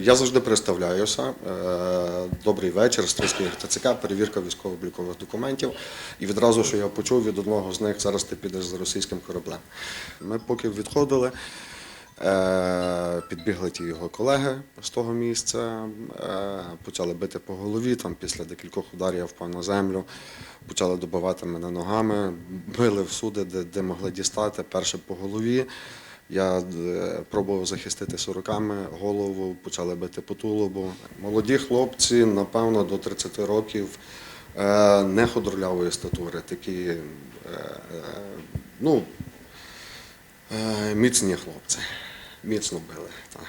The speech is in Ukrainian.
Я завжди представляюся. Е, Добрий вечір, Стрийський ТЦК, перевірка військово-облікових документів. І відразу, що я почув від одного з них, зараз ти підеш за російським кораблем. Ми поки відходили, е, підбігли ті його колеги з того місця, е, почали бити по голові. Там після декількох ударів я впав на землю, почали добивати мене ногами, били всюди, де, де могли дістати. Перше по голові. Я е, пробував захистити руками, голову, почали бити по тулубу. Молоді хлопці, напевно, до 30 років е, не худорлявої статури, такі е, ну, міцні хлопці. Міцно били. Так.